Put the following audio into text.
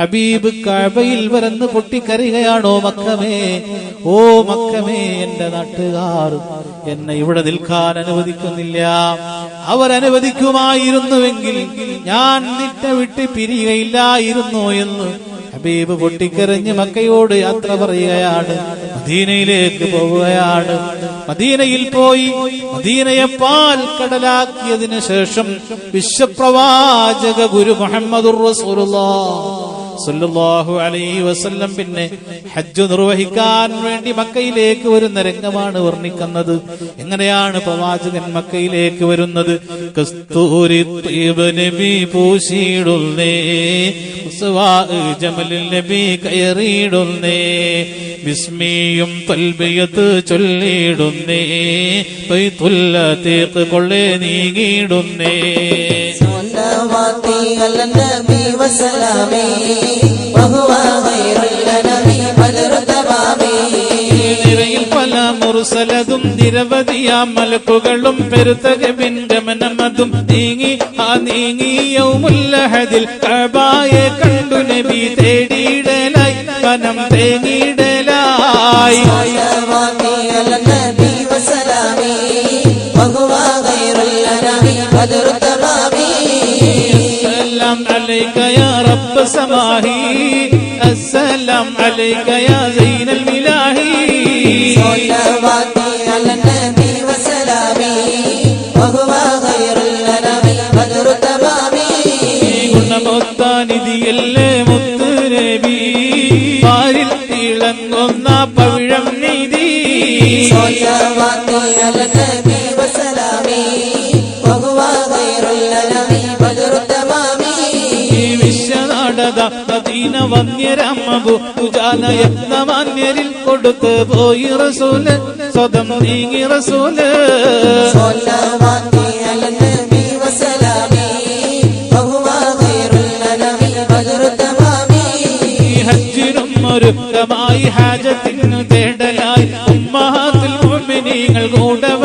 ഹബീബ് കഴവയിൽ വരന്ന് പൊട്ടിക്കരയുകയാണോ മക്കമേ? ഓ മക്കമേ എന്റെ നാട്ടുകാർ എന്നെ ഇവിടെ നിൽക്കാൻ അനുവദിക്കുന്നില്ല. അവർ അനുവദിക്കുമായിരുന്നുവെങ്കിൽ ഞാൻ നിന്നെ വിട്ട് പിരിയുകയില്ലായിരുന്നു എന്ന് ഹബീബ് പൊട്ടിക്കരഞ്ഞ് മക്കയോട് യാത്ര പറയുകയാണ്. മദീനയിലേക്ക് പോവുകയാണ്. മദീനയിൽ പോയി മദീനയെ പാൽ കടലാക്കിയതിനു ശേഷം വിശ്വപ്രവാചക ഗുരു മുഹമ്മദ് റസൂലുള്ളാഹ് സുല്ലാഹു അലൈഹി വസല്ലം പിന്നെ ഹജ്ജ് നിർവഹിക്കാൻ വേണ്ടി മക്കയിലേക്ക് വരുന്ന രംഗമാണ് വർണിക്കുന്നത്. എങ്ങനെയാണ് പ്രവാചകൻ മക്കയിലേക്ക് വരുന്നത്? കസ്തൂരി നബി പൂശിയിടുന്നേ ജമലിൽ നബി കയറിയിടുന്നേ വിസ്മിയും തൽബിയത്ത് ചൊല്ലിയിടുന്നേ പൈത്തുല്ല തീർത്ത് കൊള്ളേ നീങ്ങിയിടുന്നേ. وسلامي وهو خير النبي بدر تمامي നിരയിൽ പല മുറുസലതും നിരവധിയാം മലക്കുകളും പെരുത്തകവിൻ ഗമനമതും നീങ്ങി ആ നീങ്ങി യൗമുല്ലഹദിൽ കബായെ കണ്ടു നബി തേടിയിടലായി വനം തേങ്ങിയിടലായി صلواتي عليك يا رب سماهي السلام عليك يا زين الملاهي صلواتي على النبي وسلامي وهو خير النبي بدر تمامي ഗുണമൊത്താനിധിയല്ലേ മുത്ത് നബി പാരിൽ തിളങ്ങുന്ന പവിഴം നിധി صلواتي على النبي وسلامي ഭാരത മദീന വന്യരമ്മു ഉജാല യത്നമാന്യരിൽ കൊടുത്ത് പോയി റസൂൽ. സ്വതം നീങ്ങി റസൂൽ. ഒരുക്കമായി ഹാജത്തിനു തേടലായി. ഉമ്മഹാത്തിൽ നിങ്ങൾ കൂടെ